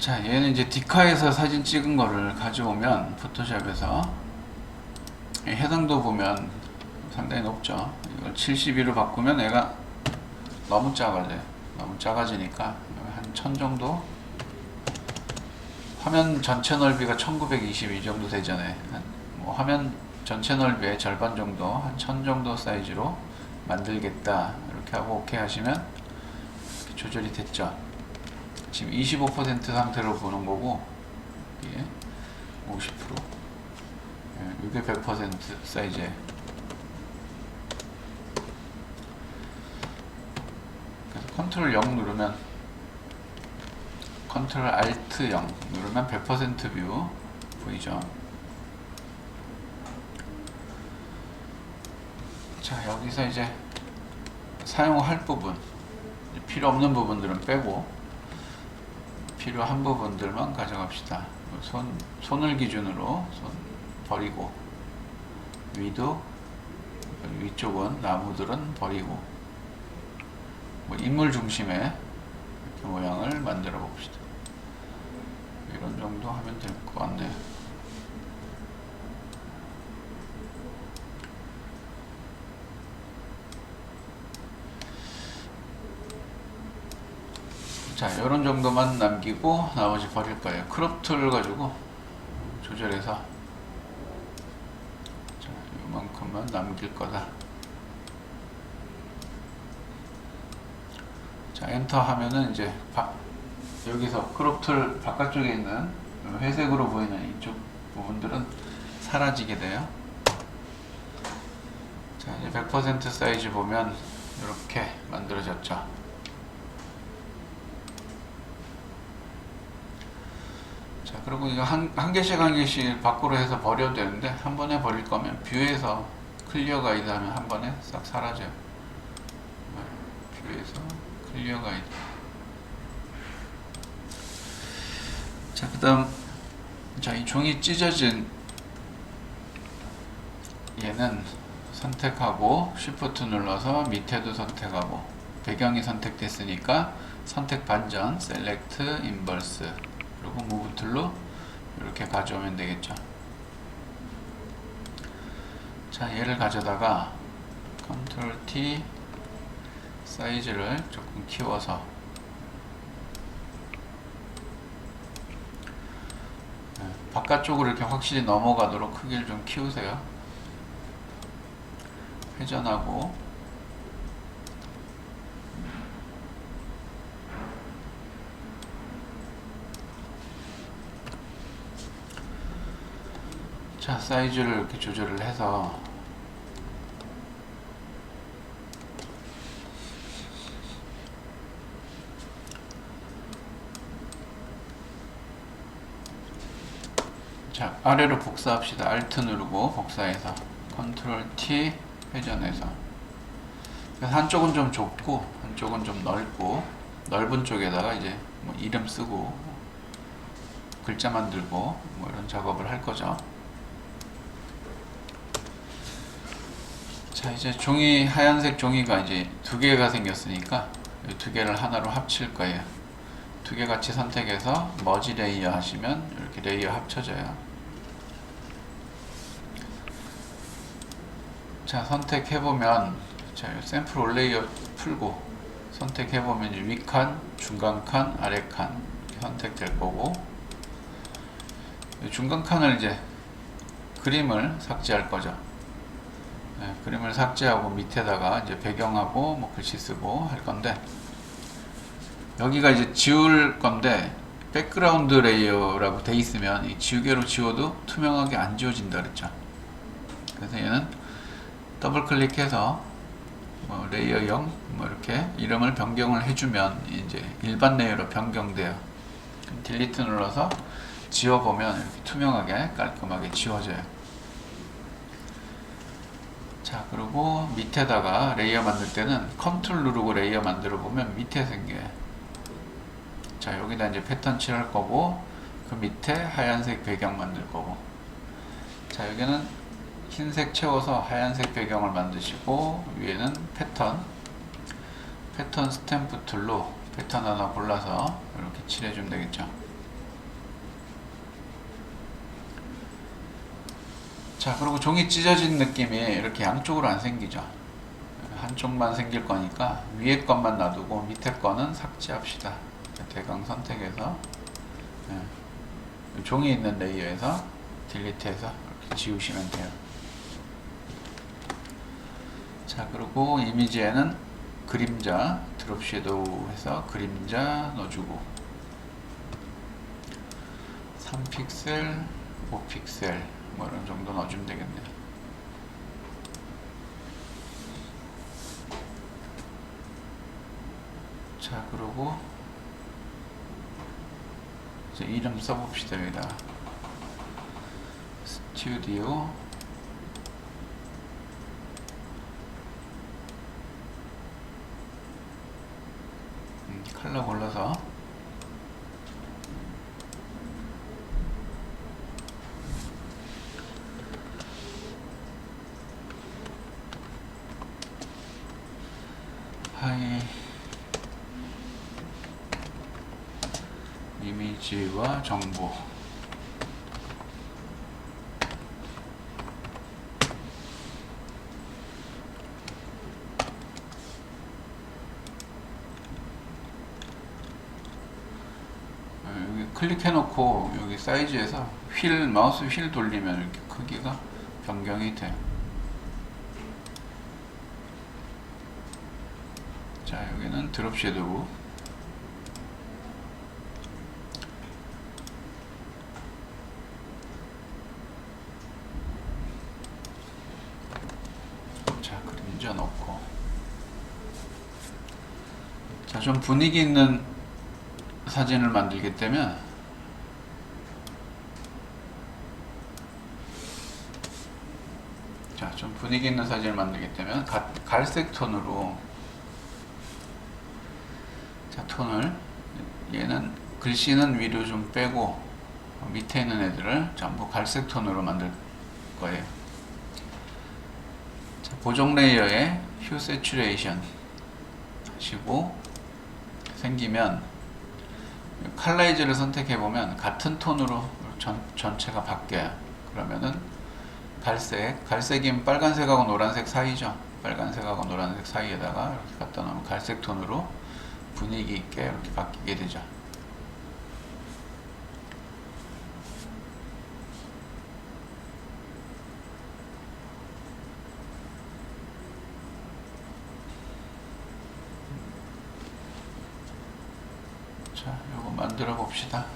자, 얘는 이제 디카에서 사진 찍은 거를 가져오면 포토샵에서 이 해상도 보면 상당히 높죠. 이걸 72로 바꾸면 얘가 너무 작아져요. 너무 작아지니까 한 1000 정도 화면 전체 넓이가 1920이 정도 되잖아요. 한, 뭐 화면 전체 넓이의 절반 정도, 한 1000 정도 사이즈로 만들겠다. 이렇게 하고 오케이 하시면 이렇게 조절이 됐죠. 지금 25% 상태로 보는 거고, 이게 50%. 예, 이게 100% 사이즈에. 그래서 컨트롤 0 누르면 컨트롤 알트 0 누르면 100%뷰 보이죠? 자 여기서 이제 사용할 부분 필요 없는 부분들은 빼고 필요한 부분들만 가져갑시다. 손 손을 기준으로 손 버리고 위도 위쪽은 나무들은 버리고 뭐 인물 중심의 모양을 만들어 봅시다. 이런 정도 하면 될 것 같네요. 자, 이런 정도만 남기고 나머지 버릴 거예요. 크롭 툴 가지고 조절해서 자, 이만큼만 남길 거다. 자, 엔터 하면은 이제 바, 여기서 크롭 툴 바깥쪽에 있는 회색으로 보이는 이쪽 부분들은 사라지게 돼요. 자, 이제 100% 사이즈 보면 이렇게 만들어졌죠. 자, 그리고 이거 한, 한 개씩 한 개씩 밖으로 해서 버려도 되는데 한 번에 버릴 거면 뷰에서 클리어 가이드 하면 한 번에 싹 사라져요. 네, 뷰에서 클리어 가이드. 자, 그 다음, 자, 이 종이 찢어진 얘는 선택하고 Shift 눌러서 밑에도 선택하고 배경이 선택됐으니까 선택 반전, Select, 그리고 Move 툴로 이렇게 가져오면 되겠죠. 자, 얘를 가져다가 Ctrl T 사이즈를 조금 키워서 네, 바깥쪽으로 이렇게 확실히 넘어가도록 크기를 좀 키우세요. 회전하고 자 사이즈를 이렇게 조절을 해서. 자 아래로 복사합시다. Alt 누르고 복사해서 Ctrl T 회전해서. 한쪽은 좀 좁고 한쪽은 좀 넓고 넓은 쪽에다가 이제 뭐 이름 쓰고 글자 만들고 뭐 이런 작업을 할 거죠. 자 이제 종이 하얀색 종이가 이제 두 개가 생겼으니까 이 두 개를 하나로 합칠 거예요. 두 개 같이 선택해서 머지 레이어 하시면 이렇게 레이어 합쳐져요. 자 선택해보면 자 샘플 올레이어 풀고 선택해보면 위칸, 중간칸, 아래칸 선택될 거고 이 중간칸을 이제 그림을 삭제할 거죠. 네, 그림을 삭제하고 밑에다가 이제 배경하고 뭐 글씨 쓰고 할 건데 여기가 이제 지울 건데 백그라운드 레이어라고 돼 있으면 이 지우개로 지워도 투명하게 안 지워진다 그랬죠. 그래서 얘는 더블 클릭해서 뭐 레이어 0, 뭐 이렇게 이름을 변경을 해주면 이제 일반 레이어로 변경돼요. 딜리트 눌러서 지워보면 이렇게 투명하게 깔끔하게 지워져요. 자, 그리고 밑에다가 레이어 만들 때는 컨트롤 누르고 레이어 만들어 보면 밑에 생겨요. 자, 여기다 이제 패턴 칠할 거고, 그 밑에 하얀색 배경 만들 거고. 자, 여기는 흰색 채워서 하얀색 배경을 만드시고, 위에는 패턴, 패턴 스탬프 툴로 패턴 하나 골라서 이렇게 칠해주면 되겠죠. 자, 그리고 종이 찢어진 느낌이 이렇게 양쪽으로 안 생기죠. 한쪽만 생길 거니까 위에 것만 놔두고 밑에 거는 삭제합시다. 대강 선택해서 예. 종이 있는 레이어에서 딜리트해서 이렇게 지우시면 돼요. 자, 그리고 이미지에는 그림자 드롭 섀도우 해서 그림자 넣어주고 3픽셀, 5픽셀 뭐 이런 정도 넣어주면 되겠네요. 자, 그리고 이제 이름 써봅시다 여기다. 스튜디오. 음, 컬러 골라서 하이 이미 지와 정보 어, 여기 클릭해놓고 여기 사이즈에서 휠 마우스 휠 돌리면 이렇게 크기가 변경이 돼요. 자 여기는 드롭 섀도우 자 그림자 넣고 자 좀 분위기 있는 사진을 만들겠다면 자좀 분위기 있는 사진을 만들겠다면 가- 갈색 톤으로 자 톤을 얘는 글씨는 위로 좀 빼고 밑에 있는 애들을 전부 갈색 톤으로 만들 거예요. 자, 보정 레이어에 휴 세츄레이션 하시고 생기면 칼라이즈를 선택해 보면 같은 톤으로 전, 전체가 바뀌어요. 그러면은 갈색, 갈색이면 빨간색하고 노란색 사이죠. 빨간색하고 노란색 사이에다가 이렇게 갖다 놓으면 갈색 톤으로 분위기 있게 이렇게 바뀌게 되죠. 자, 요거 만들어 봅시다.